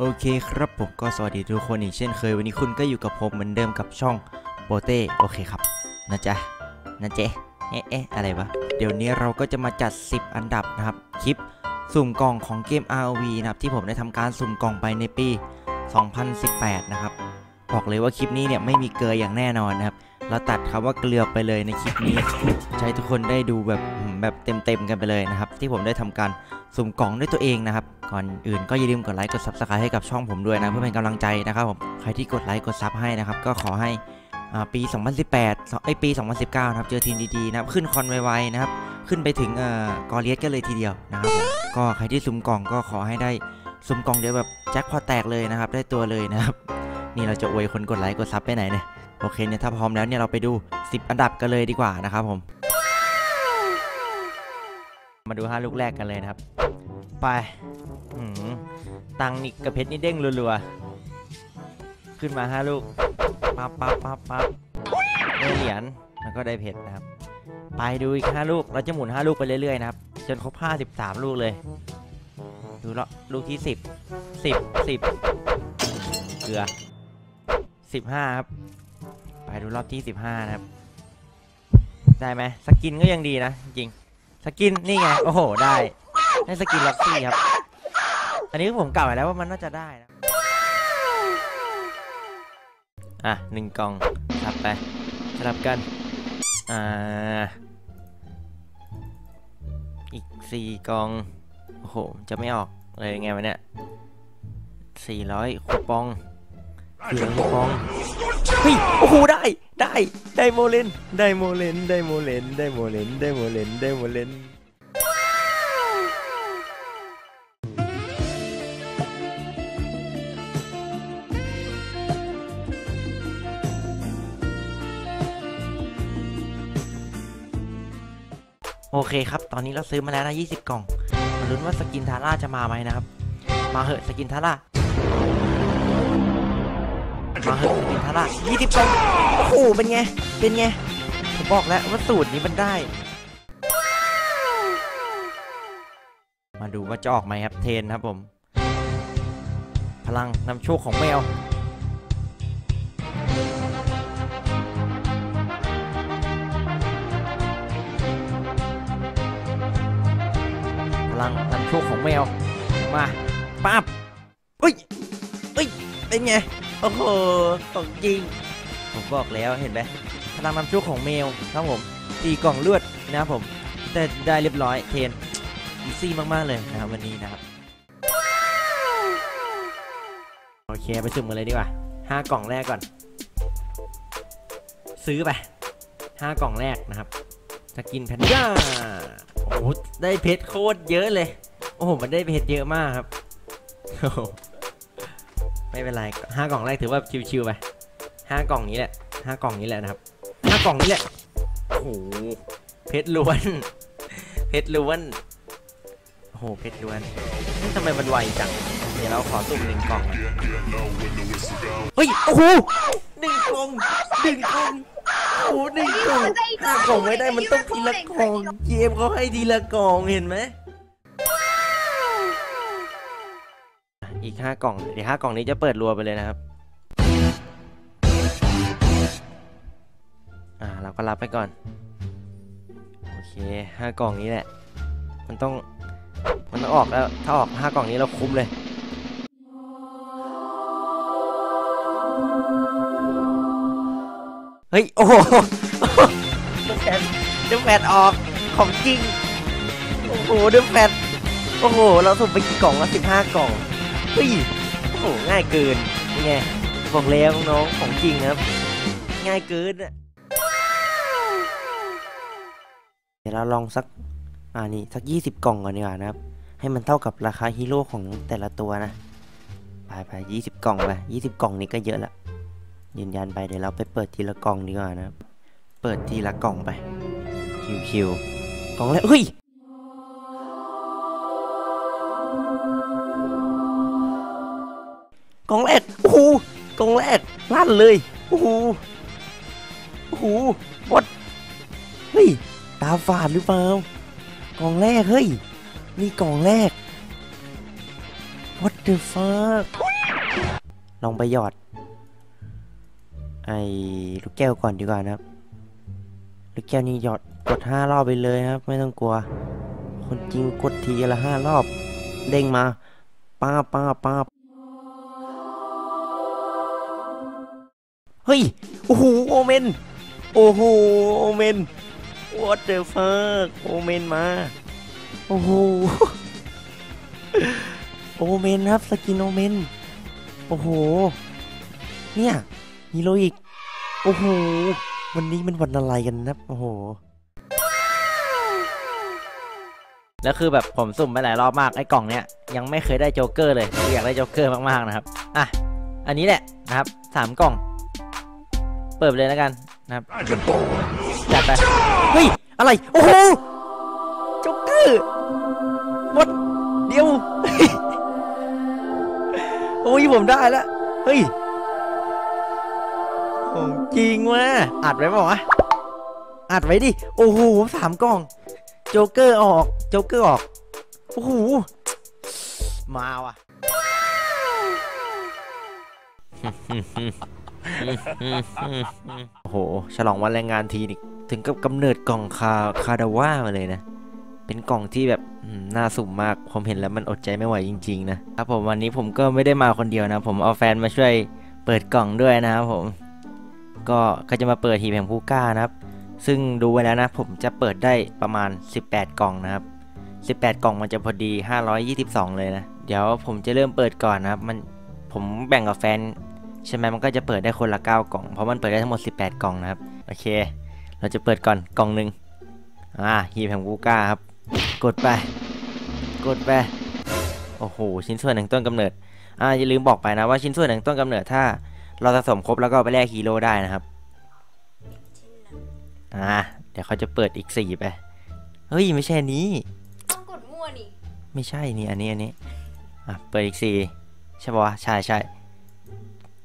โอเคครับผมก็สวัสดีทุกคนอีกเช่นเคย วันนี้คุณก็อยู่กับผมเหมือนเดิมกับช่องโปเต้โอเคครับนะจ๊ะนะเจ๊เอ๊ะเอ๊ะอะไรวะ เดี๋ยวนี้เราก็จะมาจัด 10 อันดับนะครับ คลิปสุ่มกล่องของเกม ROV นะครับ ที่ผมได้ทำการสุ่มกล่องไปในปี 2018 นะครับ บอกเลยว่าคลิปนี้เนี่ยไม่มีเกลืออย่างแน่นอนนะครับ เราตัดคำว่าเกลือไปเลยในคลิปนี้ ใช้ทุกคนได้ดูแบบ แบบเต็มๆกันไปเลยนะครับ ที่ผมได้ทำการสุ่มกล่องด้วยตัวเองนะครับ ก่อนอื่นก็อย่าลืมกดไลค์กด subscribe ให้กับช่องผมด้วยนะเพื่อเป็นกำลังใจนะครับผมใครที่กดไลค์กดซับให้นะครับ ก็ขอให้อ่าปี 2018ไอปี 2019 นะครับ เจอทีมดีๆนะครับ ขึ้นคอนไวๆนะครับ ขึ้นไปถึงเอ่อกอเลียสกันเลยทีเดียวนะครับก็ใครที่สุ่มกล่องก็ขอให้ได้สุ่มกล่องเดี๋ยวแบบแจ็คพอแตกเลยนะครับ ได้ตัวเลยนะครับนี่เราจะอวยคนกดไลค์กดซับไปไหนเนี่ยโอเคเนี่ยถ้าพร้อมแล้วเนี่ยเราไปดู 10 อันดับกันเลยดีกว่านะครับผม มาดู5ลูกแรกกันเลยนะครับ ไปอืมตังนี่กระเพชรนี่เด้งรัวๆ ขึ้นมา5ลูกปั๊บปั๊บปั๊บปั๊บได้เหรียญแล้วก็ได้เพชรนะครับ ไปดูอีก5ลูก เราจะหมุน5ลูกไปเรื่อยๆนะครับ จนครบ53ลูกเลย ดูละลูกที่10 10 10เกลือ15ครับ ไปดูรอบที่15นะครับ ได้ไหมสกินก็ยังดีนะจริง สกินนี่ไงโอ้โหได้ได้สกินล็อกซี่ครับ อันนี้ผมกล่าวไว้แล้วว่ามันน่าจะได้นะอะหนึ่งกล่องสลับไปสลับกัน อ่า อีกสี่กล่อง โอ้โห จะไม่ออกเลยไงวะเนี่ยสี่ร้อยคูปองสี่ร้อยคูปอง เฮ้ยโอ้โหได้ได้ได้โมเลนได้โมเลนได้โมเลนได้โมเลนได้โมเลนได้โมเลนโอเคครับ ตอนนี้เราซื้อมาแล้วนะ 20 กล่องมาลุ้นว่าสกินทาร่าจะมาไหมนะครับ มาเหอะสกินทาร่า มาเหอะสกินทาร่า20กล่องโอ้โหเป็นไง เป็นไง ผมบอกแล้วว่าสูตรนี้มันได้ มาดูว่าจะออกไหมครับเทนครับผม พลังนำโชคของแมวพลังนำโชคของแมว มาปั๊บเฮ้ยเฮ้ย เป็นไง โอ้โหของจริง ผมบอกแล้วเห็นไหมพลังนำโชคของแมวครับผมตีกล่องเลือดนะครับผม แต่ได้เรียบร้อยเทนอีซี่มาก ๆ เลยนะครับวันนี้นะครับ โอเคไปสุ่มกันเลยดีกว่าห้ากล่องแรกก่อน ซื้อไปห้ากล่องแรกนะครับสกินแพนด้าโอ้โหได้เพชรโคตรเยอะเลย โอ้โหมันได้เพชรเยอะมากครับ ไม่เป็นไรห้ากล่องแรกถือว่าชิวๆไปห้ากล่องนี้แหละห้ากล่องนี้แหละนะครับห้ากล่องนี้แหละโอ้โหเพชรล้วน เพชรล้วนโอ้โหเพชรล้วนทำไมมันไวจังเดี๋ยวเราขอสุ่มหนึ่งกล่องเฮ้ยโอ้โหหนึ่งกล่องหนึ่งกล่องโอ้โหหนึ่งกล่องห้ากล่องไม่ได้มันต้องทีละกล่องเกมเขาให้ทีละกล่องเห็นไหม อีกห้ากล่องเดี๋ยวห้ากล่องนี้จะเปิดรัวไปเลยนะครับ อ่าเราก็รับไปก่อน โอเคห้ากล่องนี้แหละ มันต้อง มันต้องออกแล้ว ถ้าออกห้ากล่องนี้เราคุ้มเลยเฮ้ย โอ้โหเดมแฟดเดมแฟดออกของจริง โอ้โหเดมแฟดโอ้โห เราสุ่มไปกี่กล่องละสิบห้ากล่อง เฮ้ยโอ้โหง่ายเกินนี่ไงบอกแล้วน้องของจริงนะครับ ง่ายเกินอะเดี๋ยวเราลองสักอ่านี่สักยี่สิบกล่องก่อนดีกว่านะครับ ให้มันเท่ากับราคาฮีโร่ของแต่ละตัวนะไปไปยี่สิบกล่องไปยี่สิบกล่องนี้ก็เยอะละยืนยันไปเดี๋ยวเราไปเปิดทีละกล่องดีกว่านะ เปิดทีละกล่องไปคิวๆกล่องแรกเฮ้ย ลั่นเลยโอ้โหโอ้โหวัดเฮ้ยตาฝาดหรือเปล่ากล่องแรกเฮ้ยนี่กล่องแรกวัด the fuck ลองไปหยอด ไอ้ลูกแก้วก่อนดีกว่านะครับ ลูกแก้วนี่หยอดกดห้ารอบไปเลยครับ ไม่ต้องกลัว คนจริงกดทีละห้ารอบ เด้งมาป้าป้าป้า เฮ้ย โอ้โห โอเมน โอ้โห โอเมน what the fuck โอเมนมา โอ้โห โอเมนครับ สกินโอเมน โอ้โห เนี่ยฮีโรอีก โอ้โห วันนี้เป็นวันอะไรกันนะ โอ้โหแล้วคือแบบผมสุ่มไปหลายรอบมากไอ้กล่องเนี้ยยังไม่เคยได้โจ๊กเกอร์เลยอยากได้โจ๊กเกอร์มากๆนะครับ อะ อันนี้แหละนะครับสามกล่อง ปิดไปเลยแล้วกันนะครับจัดไปเฮ้ยอะไรโอ้โหโจ๊กเกอร์วัดเดียวโอ้ยผมได้แล้วเฮ้ยของจริงว่ะอัดไว้เปล่าวะอัดไว้ดิโอ้โหสามกล่องโจ๊กเกอร์ออกโจ๊กเกอร์ออกโอ้โหมาว่ะ โอ้โห ฉลองวันแรงงานทีนี่ถึงกับกำเนิดกล่องคาคาดาว่ามาเลยนะ เป็นกล่องที่แบบน่าสุ่มมาก ผมเห็นแล้วมันอดใจไม่ไหวจริงๆนะครับผมวันนี้ผมก็ไม่ได้มาคนเดียวนะ ผมเอาแฟนมาช่วยเปิดกล่องด้วยนะครับผม ก็ก็จะมาเปิดทีแห่งผู้กล้านะครับ ซึ่งดูไว้แล้วนะ ผมจะเปิดได้ประมาณ 18 กล่องนะครับ 18 กล่องมันจะพอดี 522 เลยนะ เดี๋ยวผมจะเริ่มเปิดก่อนนะครับ มันผมแบ่งกับแฟน ใช่ไหมมันก็จะเปิดได้คนละ 9 กล่อง เพราะมันเปิดได้ทั้งหมด 18 กล่องนะครับ โอเค เราจะเปิดก่อนกล่องหนึ่งอ่าฮีมแห่งผู้กล้าครับ กดไป กดไป โอ้โห ชิ้นส่วนแห่งต้นกำเนิด อ่า อย่าลืมบอกไปนะว่าชิ้นส่วนแห่งต้นกำเนิดถ้า เราสะสมครบแล้วก็เอาไปแลกฮีโร่ได้นะครับ อ่า เดี๋ยวเขาจะเปิดอีกสี่ไป เฮ้ย ไม่ใช่อันนี้ต้องกดมั่วนี่ ไม่ใช่นี่ อันนี้ อันนี้ อะ เปิดอีกสี่ใช่ปะวะ ใช่ใช่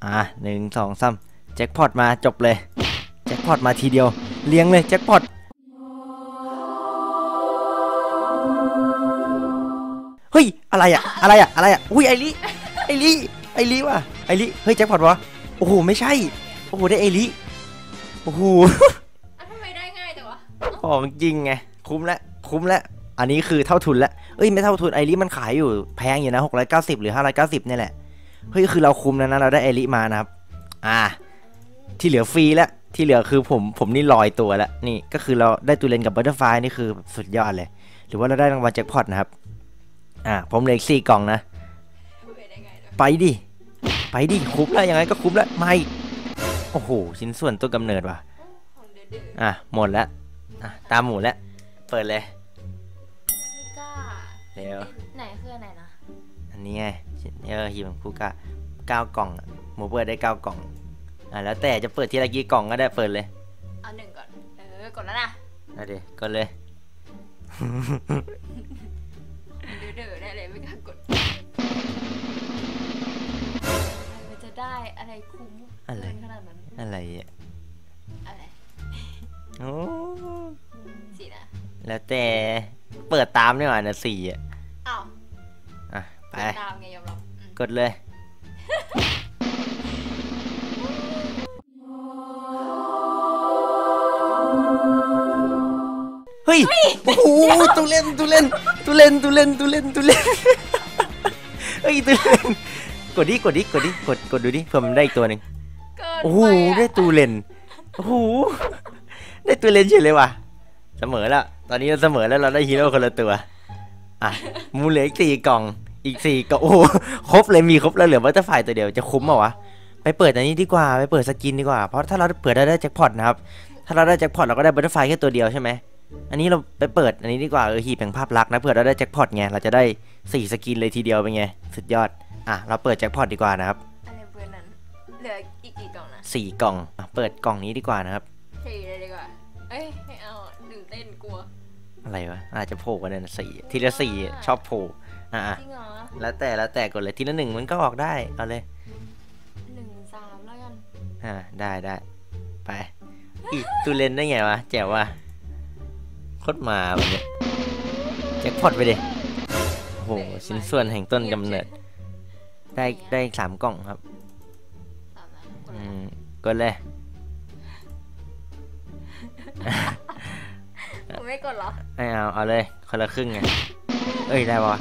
อะหนึ่งสองสามแจ็คพอตมาจบเลย แจ็คพอตมาทีเดียว เลี้ยงเลยแจ็คพอตเฮ้ย อะไรอะอะไรอะอะไรอะอุ้ยไอริไอริไอริว่ะไอริเฮ้ยแจ็คพอตวะโอ้โหไม่ใช่ โอ้โหได้ไอริโอ้โหอะทำไมได้ง่ายแต่วะของจริงไงคุ้มแล้วคุ้มแล้วอันนี้คือเท่าทุนแล้วเอ้ยไม่เท่าทุนไอริมันขายอยู่แพงอยู่นะ690 หรือ 590เนี่ยแหละ เฮ้ยคือเราคุ้มแล้วนะเราได้ไอริมานะครับ อ่า ที่เหลือฟรีแล้วที่เหลือคือผมผมนี่ลอยตัวแล้วนี่ก็คือเราได้ตูเลนกับบัตเตอร์ไฟนี่คือสุดยอดเลย หรือว่าเราได้รางวัลแจ็คพอตนะครับ อ่าผมเหลืออีกสี่กล่องนะทำไมได้ง่ายแต่ไปดิ ไปดิคุ้มแล้วยังไงก็คุ้มแล้วไม่โอ้โหชิ้นส่วนต้นกำเนิดว่ะของเดือดอะหมดแล้วอะตามหมูแล้วเปิดเลยนี่ก้าเร็วไหนคืออันไหนนะอันนี้ไงชิ้น เออฮีมคูก้าเก้ากล่องหมูเปิดได้เก้ากล่องอะแล้วแต่จะเปิดทีละกี่กล่องก็ได้เปิดเลยเอาหนึ่งก่อนเออกดแล้วนะเอาดิก็เลยเดือดได้เลยไม่กล้ากดมันจะได้อะไรคุ้มอะไรขนาดนั้นอะไรอะอะไรโอ้สินะแล้วแต่เปิดตามดีกว่านะสี่อะอ้าวอะไปตามไงยอมรับ กดเลย เฮ้ย โอ้โหตูเล่นตูเล่นตูเล่นตูเล่นตูเล่นตูเล่นเฮ้ยตูเล่นกดดิกดดิกดดิกดกดดูดิเผื่อมันได้อีกตัวหนึ่งเกินโอ้โหไปะได้ตูเลนโอ้โหได้ตูเลนเฉยเลยว่ะ เสมอแล้ว ตอนนี้เราเสมอแล้วเราได้ฮีโร่คนละตัว อะมูเหลืออีกสี่กล่อง อีกสี่กล่องโอ้โหครบเลยมีครบแล้วเหลือบัตเตอร์ไฟตัวเดียวจะคุ้มเหรอวะไปเปิดอันนี้ดีกว่าไปเปิดสกินดีกว่าเพราะถ้าเราเปิดได้ได้แจ็คพอตนะครับถ้าเราได้แจ็คพอตเราก็ได้บัตเตอร์ไฟแค่ตัวเดียวใช่ไหมอันนี้เราไปเปิดอันนี้ดีกว่าเออหีบแห่งภาพลักษณ์นะเผื่อเราได้แจ็คพอตไงเราจะได้สี่สกินเลยทีเดียวเป็นไงสุดยอดอะเราเปิดแจ็คพอตดีกว่านะครับอะไรเบอร์นั้นเหลืออีกกี่กล่องนะสี่กล่องอะเปิดกล่องนี้ดีกว่านะครับสี่เลยดีกว่าเอ้ยไม่เอา อะไรวะอาจจะโผล่กันนะสี่ทีละสี่ชอบโผล่อะจริงเหรอแล้วแต่แล้วแต่กดเลยทีละหนึ่งมันก็ออกได้เอาเลยหนึ่งสามแล้วกันอ่าได้ได้ไปอีตูเลนได้ไงวะแจ๋วว่ะโคตรมาวันนี้แจ็คพอตไปดิโอ้โหชิ้นส่วนแห่งต้นกำเนิด ได้ได้อีกสามกล่องครับสามนะกดอืเลยมกดเลยผม ไม่กดเหรอไม่เอาเอาเลยคนละครึ่งไงเอ้ยได้ปะ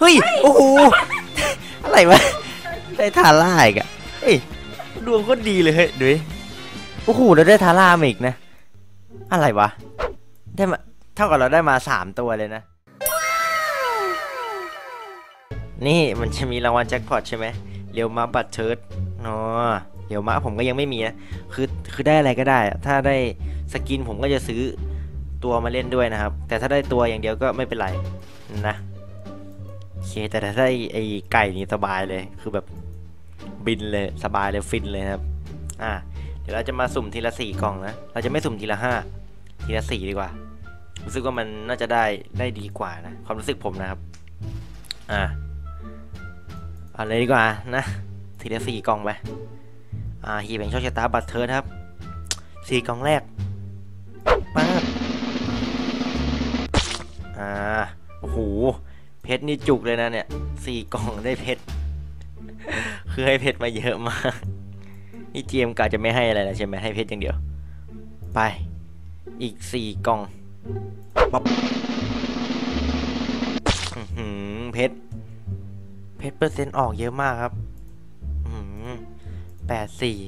เฮ้ยโอ้โหอะไรวะได้ทาร่าอีกอะเฮ้ยดวงก็ดีเลยเฮ้ยดูดิโอ้โหเราได้ทาร่ามาอีกนะ อะไรวะได้มาเท่ากับเราได้มาสามตัวเลยนะ นี่มันจะมีรางวัลแจ็คพอตใช่ไหมเรียวมาบัตรเชิร์ดอ๋อ เรียวมาผมก็ยังไม่มีนะคือคือได้อะไรก็ได้ ถ้าได้สกินผมก็จะซื้อตัวมาเล่นด้วยนะครับ แต่ถ้าได้ตัวอย่างเดียวก็ไม่เป็นไรนะโอเคแต่ถ้าได้ไอ้ไก่นี่สบายเลยคือแบบบินเลยสบายเลยฟินเลยครับ อ่า เดี๋ยวเราจะมาสุ่มทีละสี่กล่องนะ เราจะไม่สุ่มทีละห้าทีละสี่ดีกว่า รู้สึกว่ามันน่าจะได้ได้ดีกว่านะ ความรู้สึกผมนะครับ อ่าเอาเลยดีกว่านะ ทีละสี่กล่องไป อ่าฮีแบ่งโชคชะตาบัตรเทิร์นครับสี่กล่องแรกป๊าบอ่าโอ้โหเพชรนี่จุกเลยนะเนี่ยสี่กล่องได้เพชรคือให้เพชรมาเยอะมากนี่เจมกะจะไม่ให้อะไรแล้วใช่ไหมให้เพชรอย่างเดียว ไป อีกสี่กล่องป๊อบหือเพชรเพชรเปอร์เซ็นต์ออกเยอะมากครับหืม แปดสี่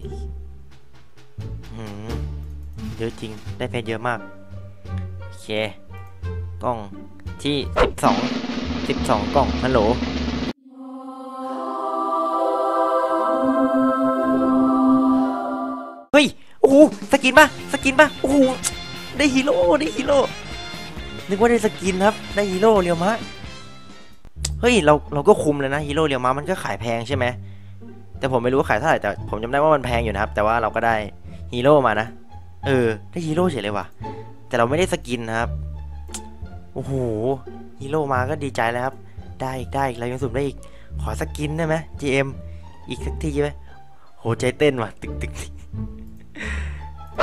เยอะจริง ได้เพชรเยอะมาก โอเค กล่องที่สิบสองสิบสองกล่องฮัลโหลเฮ้ย โอ้โหสกินป่ะสกินป่ะโอ้โหได้ฮีโร่ ได้ฮีโร่ นึกว่าได้สกินครับ ได้ฮีโร่เรียวมะ เฮ้ย เรา เราก็คุมเลยนะฮีโร่เรียวมะมันก็ขายแพงใช่ไหม แต่ผมไม่รู้ว่าขายเท่าไหร่แต่ผมจำได้ว่ามันแพงอยู่นะครับ แต่ว่าเราก็ได้ฮีโร่มานะ เออ ได้ฮีโร่เฉยเลยว่ะ แต่เราไม่ได้สกินนะครับ โอ้โห ฮีโร่มาก็ดีใจแล้วครับ ได้อีกได้อีกเรายังสุ่มได้อีก ขอสกินได้ไหม GM อีกสักทีไหมโหใจเต้นว่ะ ตึกตึกตึก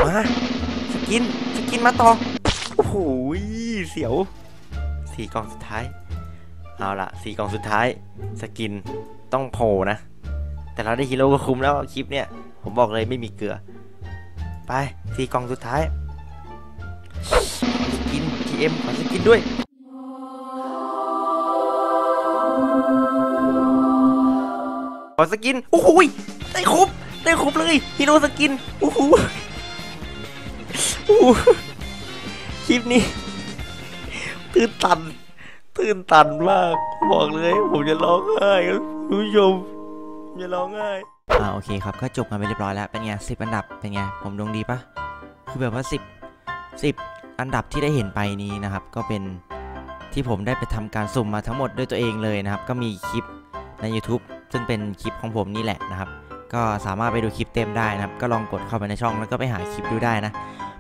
มา สกิน สกินมาต่อ โอ้โห เสียว สี่กล่องสุดท้าย เอาละสี่กล่องสุดท้าย สกินต้องโผล่นะ แต่เราได้ฮีโร่ก็คุ้มแล้วคลิปเนี่ยผมบอกเลยไม่มีเกลือ ไปสี่กล่องสุดท้ายสกิน GM ขอสกินด้วยขอสกินโอ้โหได้ครบได้ครบเลยฮีโร่สกินโอ้โหโอ้คลิปนี้ ตื่นตัน ตื่นตันมาก บอกเลย ผมจะร้องไห้คุณผู้ชม อย่าร้องไห้อ่าโอเคครับ ก็จบกันไปเรียบร้อยแล้ว เป็นไงสิบอันดับ เป็นไง ผมดวงดีปะคือแบบว่าสิบสิบอันดับที่ได้เห็นไปนี้นะครับ ก็เป็นที่ผมได้ไปทำการสุ่มมาทั้งหมดด้วยตัวเองเลยนะครับ ก็มีคลิปใน YouTube ซึ่งเป็นคลิปของผมนี่แหละนะครับ ก็สามารถไปดูคลิปเต็มได้นะครับ ก็ลองกดเข้าไปในช่องแล้วก็ไปหาคลิปดูได้นะ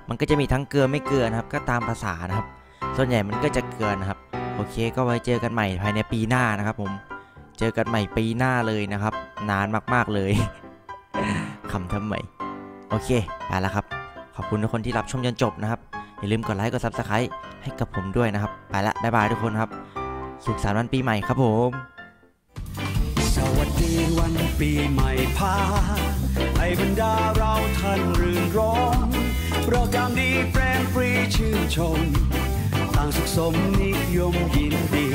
มันก็จะมีทั้งเกลือไม่เกลือนะครับ ก็ตามภาษานะครับ ส่วนใหญ่มันก็จะเกลือนะครับ โอเค ก็ไว้เจอกันใหม่ภายในปีหน้านะครับผม เจอกันใหม่ปีหน้าเลยนะครับ นานมากๆเลยคำทำไมโอเคไปแล้วครับ ขอบคุณทุกคนที่รับชมจนจบนะครับ อย่าลืมกดไลค์กด Subscribe ให้กับผมด้วยนะครับ ไปละบ๊ายบายทุกคนครับ สุขสันต์วันปีใหม่ครับผม สวัสดีวันปีใหม่พาให้บรรดาเราท่านรื่นรมโปรแกรมดีแปรนฟรีชื่นชม ต่างสุขสมนิยมยินดี